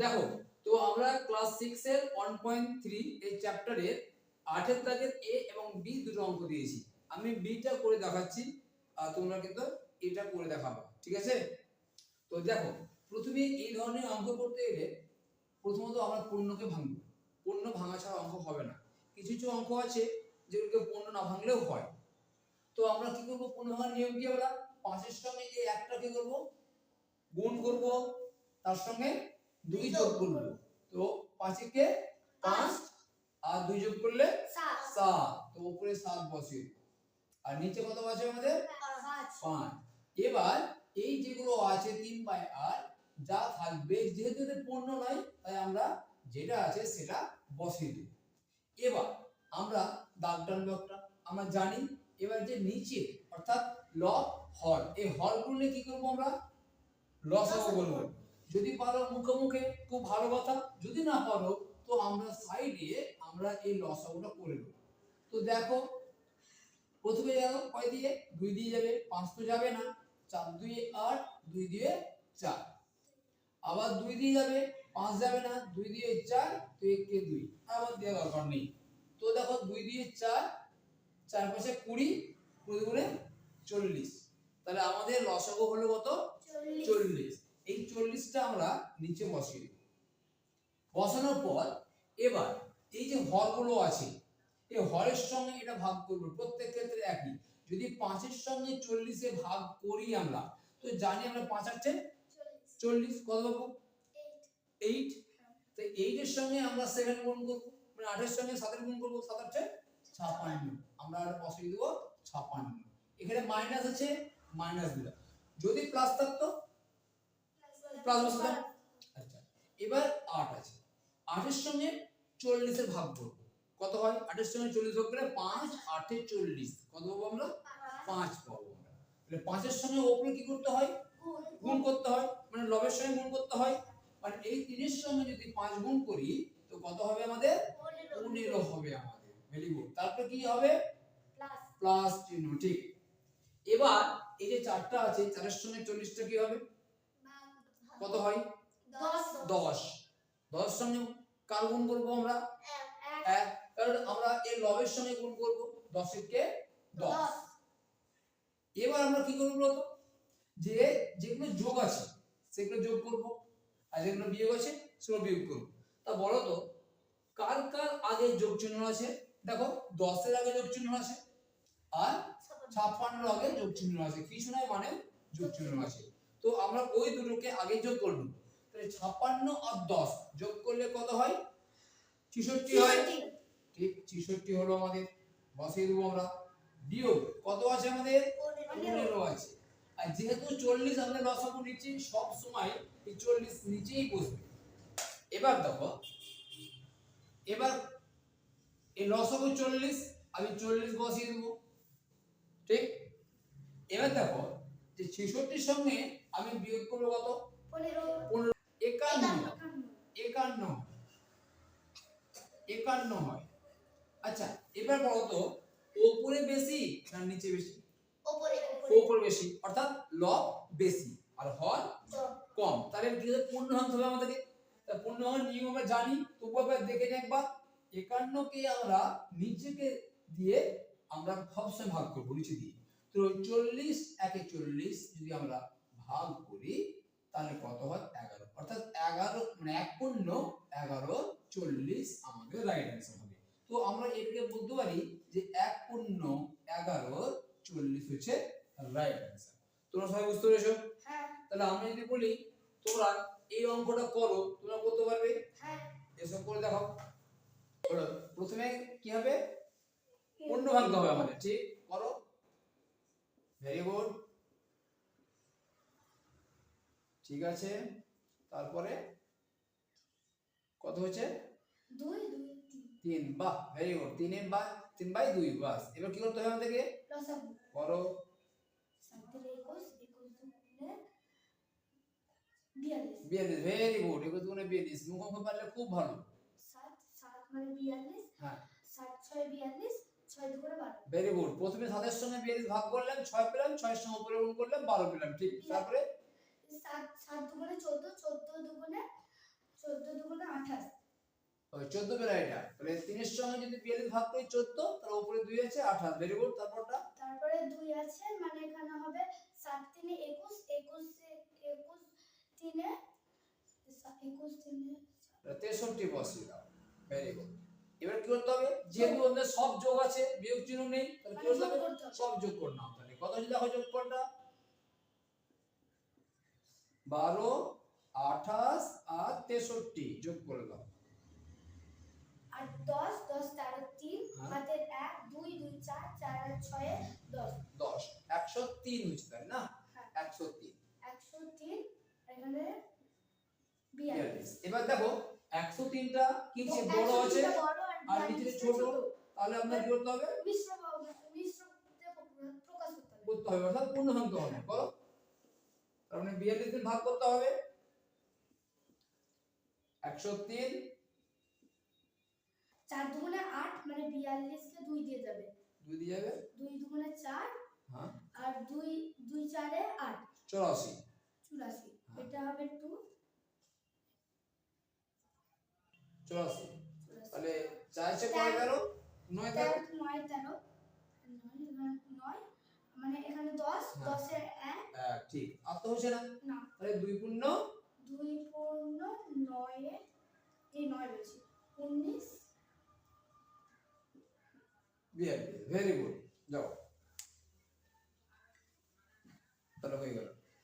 দেখো, তো আমরা ক্লাস সিক্স এর ওয়ান পয়েন্ট থ্রি এই চ্যাপ্টারের আটের দাগের এ এবং বি দুটো অঙ্ক দিয়েছি। আমি বিটা করে দেখাচ্ছি, আর তোমরা কিন্তু এটা করে দেখাবো, ঠিক আছে? তো দেখো, প্রথমে এই ধরনের অঙ্ক করতে গেলে প্রথমত আমরা পূর্ণকে ভাঙবো। পূর্ণ ভাঙা ছাড়া অঙ্ক হবে না। কিছু কিছু অঙ্ক আছে যেগুলোকে পূর্ণ না ভাঙলেও হয়। তো আমরা কি করব? পূর্ণ ভাঙার নিয়ম কি আমরা? পাঁচের সঙ্গে এই একটা কি করব, গুণ করব, তার সঙ্গে দুই যোগ করব তো পাঁচেকে পাঁচ আর দুই যোগ করলে সাত। তো উপরে সাত বসে। আর নিচে কত আছে আমাদের? পাঁচ। এবার এই যেগুলো আছে তিন বাই আর যা থাকবে যেহেতু এটা পূর্ণ নয় তাই আমরা যেটা আছে সেটা বসিয়ে দেব। এবার আমরা দাগ টানবো একটা আমরা জানি এবার যে নিচে অর্থাৎ ল হর এই হল হরগুলো কি করব আমরা? লসাগু বলব। যদি পারো মুখে মুখে খুব ভালো কথা। যদি না পারো তো আমরা সাইডে আমরা এই লসাগুটা করে দেবো তো দেখো প্রথমে গেল কয় দিয়ে? দুই দিয়ে যাবে পাঁচ তো যাবে না। চার দুই আট দুই দিয়ে চার। আবার দুই দিয়ে যাবে পাঁচ যাবে না। দুই দিয়ে চার তো একে দুই। আবার দেওয়া দরকার নেই। তো দেখো দুই দিয়ে চার চার পাশে কুড়ি কুড়ি গুণে চল্লিশ। তাহলে আমাদের লসাগু হলো কত? চল্লিশ। চল্লিশটা আমরা নিচে বসিয়ে দেব। বসানোর পর এবার এই যে হরগুলো আছে এই হরের সঙ্গে এটা ভাগ করব প্রত্যেক ক্ষেত্রে একই। যদি পাঁচের সঙ্গে চল্লিশে ভাগ করি আমরা তো জানি আমরা পাঁচ আটটে চল্লিশ। কত পাবো? এইট এইট তো এইটের সঙ্গে আমরা সেভেন গুণ করব মানে আটের সঙ্গে সাতের গুণ করব সাত আটটে ছাপান্ন আমরা বসিয়ে দেবো ছাপান্ন এখানে মাইনাস আছে মাইনাস দিলাম যদি প্লাস থাকতো আচ্ছা এবার আট আছে। আটের সঙ্গে চল্লিশের ভাগ করব। কত হয়? আটের সঙ্গে চল্লিশ ভাগ করলে পাঁচ আটে চল্লিশ। কত পাবো আমরা? পাঁচ পাবো আমরা। তাহলে পাঁচের সঙ্গে ওপরে কি করতে হয়? গুণ করতে হয়। মানে লবের সঙ্গে গুণ করতে হয়। মানে এই তিনের সঙ্গে যদি পাঁচ গুণ করি তো কত হবে আমাদের? পনেরো হবে আমাদের। ভেরি গুড তারপর কি হবে? প্লাস প্লাস চিহ্ন ঠিক। এবার এই যে চারটা আছে চারের সঙ্গে চল্লিশটা কি হবে? কত হয়? দশ। দশ। সঙ্গে কার গুণ করব আমরা? এক। কারণ আমরা এই লবের সঙ্গে গুণ করব দশের কে দশ। দশ। এবার আমরা কি করব বলতো? যে যেগুলো যোগ আছে সেগুলো যোগ করব। আর যেগুলো বিয়োগ আছে সেগুলো বিয়োগ করব। তা বলো তো কার কার আগে যোগ চিহ্ন আছে? দেখো দশের আগে যোগ চিহ্ন আছে আর ছাপ্পান্নর আগে যোগ চিহ্ন আছে। কিছু নয় মানে? যোগ চিহ্ন আছে। তো আমরা ওই দুটোকে আগে যোগ করব তাহলে ছাপ্পান্ন আর দশ যোগ করলে কত হয়? ছিষট্টি হয়। ঠিক ছিষট্টি হলো আমাদের বসিয়ে দেবো আমরা। বিয়োগ কত আছে আমাদের? পনেরো আছে। আর যেহেতু চল্লিশ আমরা লসাগু নিচ্ছি সব সময় এই চল্লিশ নিচেই বসবে। এবার দেখো এবার এই লসাগু চল্লিশ আমি চল্লিশ বসিয়ে দেবো। ঠিক? এবার দেখো যে ছেষট্টির সঙ্গে আমি বিয়োগ করব কত? পনেরো। একান্ন। একান্ন। একান্ন। হয়। আচ্ছা এবার বলো তো ওপরে বেশি না নিচে বেশি? ওপরে ওপরে। বেশি অর্থাৎ লব বেশি আর হর কম। তাহলে কি হচ্ছে পূর্ণ ভাঙতে হবে আমাদেরকে। নিয়ম আমরা জানি। তবু দেখে নিই একবার। একান্নকে আমরা নিচেকে দিয়ে আমরা সবসময় ভাগ করব নিচে দিয়ে। তো চল্লিশ একে চল্লিশ যদি আমরা ভাগ করি তাহলে কত হয়? এগারো। অর্থাৎ এগারো মানে এক পূর্ণ এগারো চল্লিশ আমাদের রাইট অ্যান্সার হবে। তো আমরা এটাকে বলতে পারি যে এক পূর্ণ এগারো চল্লিশ হচ্ছে রাইট অ্যান্সার তোমরা সবাই বুঝতে পেরেছ? হ্যাঁ। তাহলে আমরা যদি বলি তোমরা এই অঙ্কটা করো তোমরা করতে পারবে? হ্যাঁ। এসব করে দেখো। প্রথমে কি হবে? পূর্ণ ভাঙতে হবে আমাদের। ঠিক? করো। ভেরি গুড ঠিক আছে? তারপরে কত হচ্ছে? দুই তিন। বাহ ভেরি গুড তিনে বা তিন বাই দুই বাস। এবার কি করতে হবে আমাদেরকে? করো। বিয়াল্লিশ। ভেরি গুড একুশ দুগুণে বিয়াল্লিশ। মুখোমুখি পারলে খুব ভালো। সাত মানে হ্যাঁ। ভেরি গুড প্রথমে সাতের সঙ্গে বিয়াল্লিশ ভাগ করলাম ছয় পেলাম ছয়ের সঙ্গে উপরে করলাম বারো পেলাম। ঠিক। তারপরে সাত সাত দুগুণে চোদ্দ চোদ্দ দুগুণে চোদ্দ ওই চোদ্দ পেলা এটা। তাহলে তিনের সঙ্গে যদি বিয়াল্লিশ ভাগ করি চোদ্দ তাহলে উপরে দুই আছে আঠাশ। ভেরি গুড তারপরটা? তারপরে দুই আছে মানে এখানে হবে সাত তিনে একুশ একুশ একুশ তিনে একুশ তিনে তেষট্টি বসিয়ে দাও ভেরি গুড এবার কি করতে হবে? যেহেতু ওদের সব যোগ আছে বিয়োগ চিহ্ন নেই তাহলে কি মানে করতে হবে? সব যোগ করে নাও। তাহলে কত হচ্ছে দেখো যোগ করটা বারো আঠাশ আর তেষট্টি। যোগ করে দাও। আর দশ দশ তেরো তিন হ্যাঁ। হাতের এক দুই দুই চার চার আর ছয়ে দশ। দশ। একশো তিন হচ্ছে তাই না? হ্যাঁ। একশো তিন। একশো তিন এখানে বিয়াল্লিশ। বিয়াল্লিশ। এবার দেখো একশো তিনটা কি বড় আছে আর নিচে ছোট। তাহলে আপনার কি করতে হবে? মিশ্র মিশ্র প্রকাশ করতে হবে। করতে হবে অর্থাৎ পূর্ণসংখ্যা হবে। করো তার মানে বিয়াল্লিশ দিন ভাগ করতে হবে। একশো তিন। চার দুগুণে আট মানে বিয়াল্লিশকে দুই দিয়ে যাবে। দুই দিয়ে যাবে? দুই দুগুণে চার হ্যাঁ। আর দুই দুই চারে আট। চুরাশি। চুরাশি। হ্যাঁ। এটা হবে টু। চুরাশি। তাহলে চাইছে কয় গেল? নয় তেরো নয় তেরো। নয় মানে এখানে দশ হ্যাঁ। ঠিক। আর হচ্ছে না? তাহলে দুই পূর্ণ? দুই পূর্ণ নয়ে এই নয় রয়েছে। উনিশ। ভেরি গুড যাও। তাহলে হয়ে গেল।